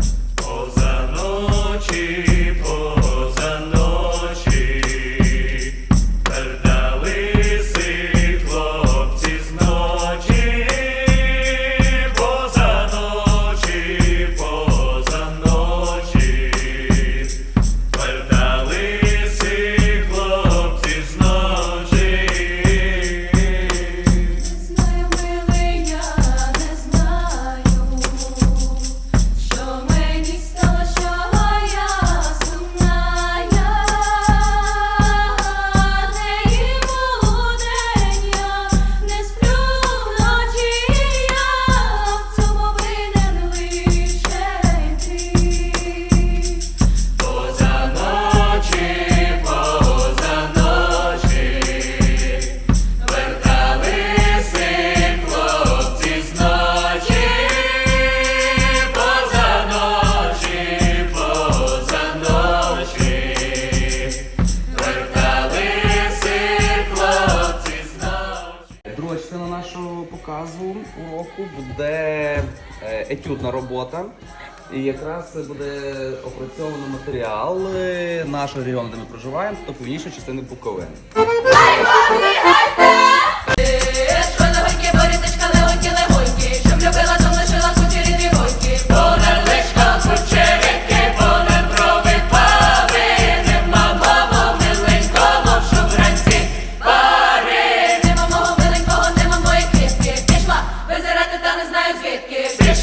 Thanks. Друга частина нашого показу уроку буде е, етюдна робота. І якраз буде опрацьовано матеріал е, нашого регіону, де ми проживаємо, тобто північної частини Буковини.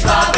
Baba.